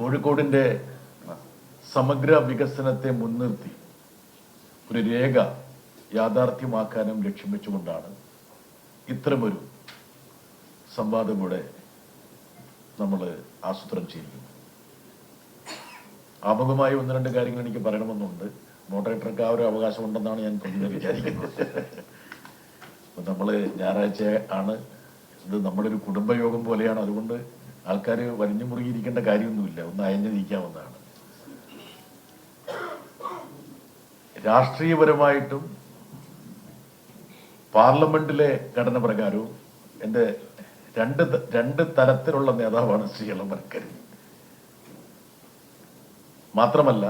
കോഴിക്കോടിന്റെ സമഗ്ര വികസനത്തെ മുൻനിർത്തി ഒരു രേഖ യാഥാർത്ഥ്യമാക്കാനും ലക്ഷ്യം വെച്ചുകൊണ്ടാണ് ഇത്തരമൊരു സംവാദം കൂടെ നമ്മൾ ആസൂത്രണം ചെയ്യുന്നത് ആമുഖമായി ഒന്ന് രണ്ട് കാര്യങ്ങൾ എനിക്ക് പറയണമെന്നുണ്ട്. മോഡറേറ്റർക്ക് ആ ഒരു അവകാശം ഉണ്ടെന്നാണ് ഞാൻ പൊതുവെ വിചാരിക്കുന്നത്. നമ്മൾ ഞായറാഴ്ച ആണ്. ഇത് നമ്മുടെ ഒരു കുടുംബയോഗം പോലെയാണ്. അതുകൊണ്ട് ആൾക്കാർ വലിഞ്ഞു മുറുകിയിരിക്കേണ്ട കാര്യമൊന്നുമില്ല. ഒന്ന് അയഞ്ഞിരിക്കാവുന്നതാണ് രാഷ്ട്രീയപരമായിട്ടും പാർലമെന്റിലെ ഘടന പ്രകാരവും എന്റെ രണ്ട് രണ്ട് തരത്തിലുള്ള നേതാവാണ് ശ്രീ ഇളമരക്കരി മാത്രമല്ല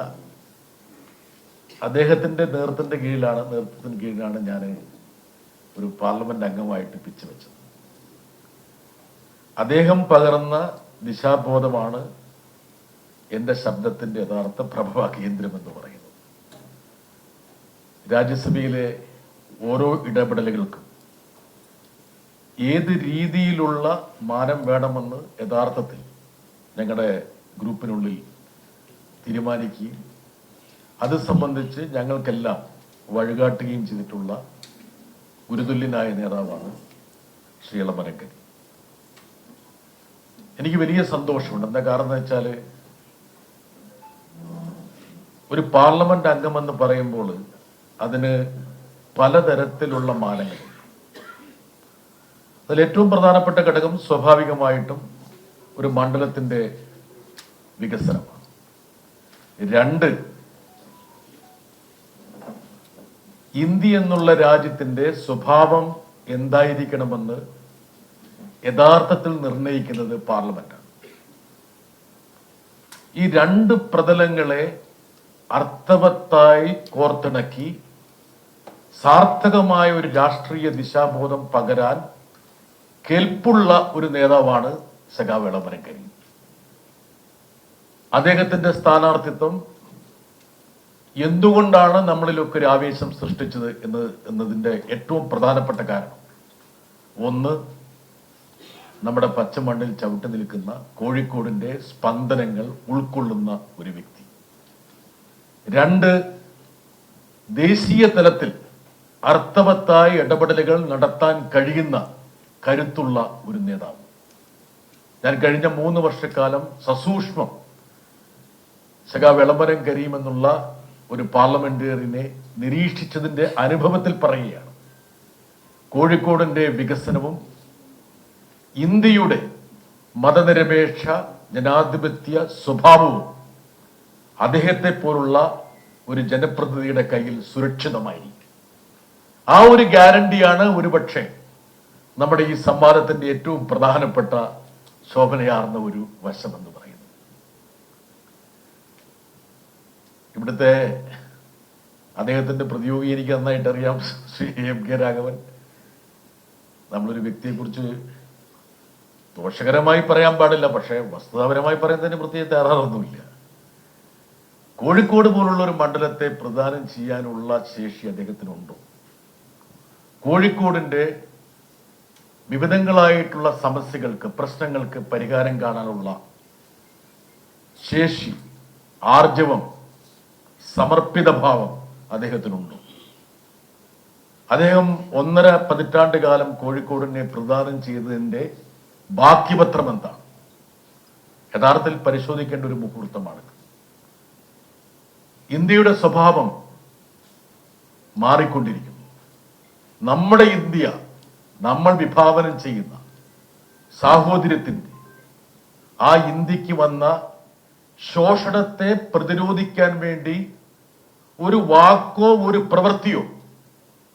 അദ്ദേഹത്തിന്റെ നേതൃത്വത്തിന്റെ കീഴിലാണ് നേതൃത്വത്തിന് കീഴിലാണ് ഞാൻ ഒരു പാർലമെന്റ് അംഗമായിട്ട് പിച്ചു വെച്ചത്. അദ്ദേഹം പകർന്ന ദിശാബോധമാണ് എന്റെ ശബ്ദത്തിന്റെ യഥാർത്ഥ പ്രഭവ കേന്ദ്രം എന്ന് പറയുന്നത്. രാജ്യസഭയിലെ ഓരോ ഇടപെടലുകൾക്കും ഏത് രീതിയിലുള്ള മാനം വേണമെന്ന് യഥാർത്ഥത്തിൽ ഞങ്ങളുടെ ഗ്രൂപ്പിനുള്ളിൽ തീരുമാനിക്കുകയും അത് സംബന്ധിച്ച് ഞങ്ങൾക്കെല്ലാം വഴികാട്ടുകയും ചെയ്തിട്ടുള്ള ഗുരുതുല്യനായ നേതാവാണ് ശ്രീ ഇളമരക്കൻ എനിക്ക് വലിയ സന്തോഷമുണ്ട്. എന്താ കാരണം വെച്ചാൽ ഒരു പാർലമെന്റ് അംഗമെന്ന് പറയുമ്പോൾ അതിന് പലതരത്തിലുള്ള മാനങ്ങൾ. അതിൽ ഏറ്റവും പ്രധാനപ്പെട്ട ഘടകം സ്വാഭാവികമായിട്ടും ഒരു മണ്ഡലത്തിന്റെ വികസനമാണ്. രണ്ട് ഇന്ത്യ എന്നുള്ള രാജ്യത്തിന്റെ സ്വഭാവം എന്തായിരിക്കണമെന്ന് യഥാർത്ഥത്തിൽ നിർണയിക്കുന്നത് പാർലമെന്റാണ്. ഈ രണ്ട് പ്രതലങ്ങളെ അർത്ഥവത്തായി കോർത്തിണക്കി സാർത്ഥകമായ ഒരു രാഷ്ട്രീയ ദിശാബോധം പകരാൻ കെൽപ്പുള്ള ഒരു നേതാവാണ് സഖാവ് അദ്ദേഹത്തിന്റെ സ്ഥാനാർത്ഥിത്വം എന്തുകൊണ്ടാണ് നമ്മളിലൊക്കെ ഒരു ആവേശം സൃഷ്ടിച്ചത് എന്ന് എന്നതിന്റെ ഏറ്റവും പ്രധാനപ്പെട്ട കാരണം. ഒന്ന് നമ്മുടെ പച്ചമണ്ണിൽ ചവിട്ടി നിൽക്കുന്ന കോഴിക്കോടിന്റെ സ്പന്ദനങ്ങൾ ഉൾക്കൊള്ളുന്ന ഒരു വ്യക്തി. രണ്ട് ദേശീയ തലത്തിൽ അർത്ഥവത്തായ ഇടപെടലുകൾ നടത്താൻ കഴിയുന്ന കരുത്തുള്ള ഒരു നേതാവ്. ഞാൻ കഴിഞ്ഞ മൂന്ന് വർഷക്കാലം സസൂക്ഷ്മം സഖാ വിളംബരം കരീം എന്നുള്ള ഒരു പാർലമെന്റേറിയനെ നിരീക്ഷിച്ചതിന്റെ അനുഭവത്തിൽ പറയുകയാണ്. കോഴിക്കോടിന്റെ വികസനവും ഇന്ത്യയുടെ മതനിരപേക്ഷ ജനാധിപത്യ സ്വഭാവവും അദ്ദേഹത്തെ പോലുള്ള ഒരു ജനപ്രതിനിധിയുടെ കയ്യിൽ സുരക്ഷിതമായിരിക്കും. ആ ഒരു ഗ്യാരണ്ടിയാണ് ഒരുപക്ഷെ നമ്മുടെ ഈ സംവാദത്തിന്റെ ഏറ്റവും പ്രധാനപ്പെട്ട ശോഭനയാർന്ന ഒരു വശമെന്ന് പറയുന്നത്. ഇവിടുത്തെ അദ്ദേഹത്തിന്റെ പ്രതിയോഗി എനിക്ക് നന്നായിട്ട് അറിയാം ശ്രീ എം കെ രാഘവൻ. നമ്മളൊരു വ്യക്തിയെക്കുറിച്ച് ദോഷകരമായി പറയാൻ പാടില്ല പക്ഷേ വസ്തുതാപരമായി പറയുന്നതിന് പ്രത്യേക തയ്യാറൊന്നുമില്ല. കോഴിക്കോട് പോലുള്ള ഒരു മണ്ഡലത്തെ പ്രദാനം ചെയ്യാനുള്ള ശേഷി അദ്ദേഹത്തിനുണ്ടോ? കോഴിക്കോടിന്റെ വിവിധങ്ങളായിട്ടുള്ള സമസ്യകൾക്ക് പ്രശ്നങ്ങൾക്ക് പരിഹാരം കാണാനുള്ള ശേഷി ആർജവം സമർപ്പിത ഭാവം അദ്ദേഹത്തിനുണ്ടോ? അദ്ദേഹം ഒന്നര പതിറ്റാണ്ട് കാലം കോഴിക്കോടിനെ പ്രദാനം ബാക്കിപത്രം എന്താണ്? യഥാർത്ഥത്തിൽ പരിശോധിക്കേണ്ട ഒരു മുഹൂർത്തമാണ്. ഇന്ത്യയുടെ സ്വഭാവം മാറിക്കൊണ്ടിരിക്കുന്നു. നമ്മുടെ ഇന്ത്യ നമ്മൾ വിഭാവനം ചെയ്യുന്ന സാഹോദര്യത്തിന്റെ ആ ഇന്ത്യയ്ക്ക് വന്ന ശോഷണത്തെ പ്രതിരോധിക്കാൻ വേണ്ടി ഒരു വാക്കോ ഒരു പ്രവൃത്തിയോ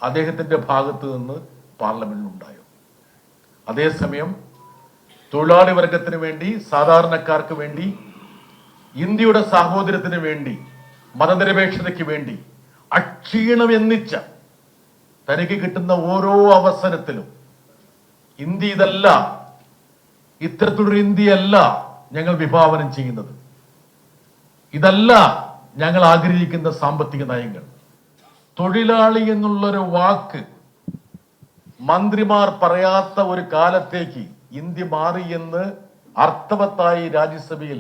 അദ്ദേഹത്തിന്റെ ഭാഗത്ത് നിന്ന് പാർലമെന്റിൽ ഉണ്ടായോ അതേസമയം തൊഴിലാളി വർഗത്തിന് വേണ്ടി സാധാരണക്കാർക്ക് വേണ്ടി ഇന്ത്യയുടെ സാഹോദര്യത്തിന് വേണ്ടി മതനിരപേക്ഷതയ്ക്ക് വേണ്ടി അക്ഷീണം അക്ഷീണമെന്നിച്ച തനിക്ക് കിട്ടുന്ന ഓരോ അവസരത്തിലും ഇന്ത്യ ഇതല്ല ഇത്തരത്തിലൊരു ഇന്ത്യയല്ല ഞങ്ങൾ വിഭാവനം ചെയ്യുന്നത്. ഇതല്ല ഞങ്ങൾ ആഗ്രഹിക്കുന്ന സാമ്പത്തിക നയങ്ങൾ. തൊഴിലാളി എന്നുള്ളൊരു വാക്ക് മന്ത്രിമാർ പറയാത്ത ഒരു കാലത്തേക്ക് ഇന്ത്യ മാറി എന്ന് അർത്ഥവത്തായി രാജ്യസഭയിൽ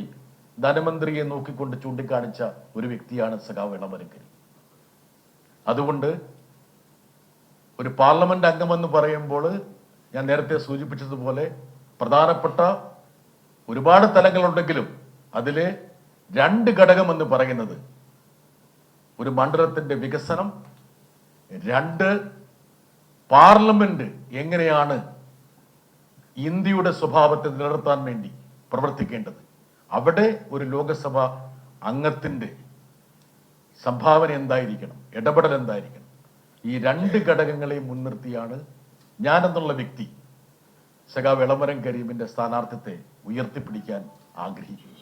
ധനമന്ത്രിയെ നോക്കിക്കൊണ്ട് ചൂണ്ടിക്കാണിച്ച ഒരു വ്യക്തിയാണ് സഖാവ് ഇളമരക്കരി അതുകൊണ്ട് ഒരു പാർലമെന്റ് അംഗമെന്ന് പറയുമ്പോൾ ഞാൻ നേരത്തെ സൂചിപ്പിച്ചതുപോലെ പ്രധാനപ്പെട്ട ഒരുപാട് തലങ്ങളുണ്ടെങ്കിലും അതിൽ രണ്ട് ഘടകമെന്ന് പറയുന്നത് ഒരു മണ്ഡലത്തിന്റെ വികസനം രണ്ട് പാർലമെന്റ് എങ്ങനെയാണ് ഇന്ത്യയുടെ സ്വഭാവത്തെ നിലനിർത്താൻ വേണ്ടി പ്രവർത്തിക്കേണ്ടത്. അവിടെ ഒരു ലോകസഭ അംഗത്തിന്റെ സംഭാവന എന്തായിരിക്കണം? ഇടപെടൽ എന്തായിരിക്കണം? ഈ രണ്ട് ഘടകങ്ങളെയും മുൻനിർത്തിയാണ് ഞാനെന്നുള്ള വ്യക്തി സഖാവ് ഇളമരം കരീമിന്റെ സ്ഥാനാർത്ഥിത്വത്തെ ഉയർത്തിപ്പിടിക്കാൻ ആഗ്രഹിക്കുന്നത്.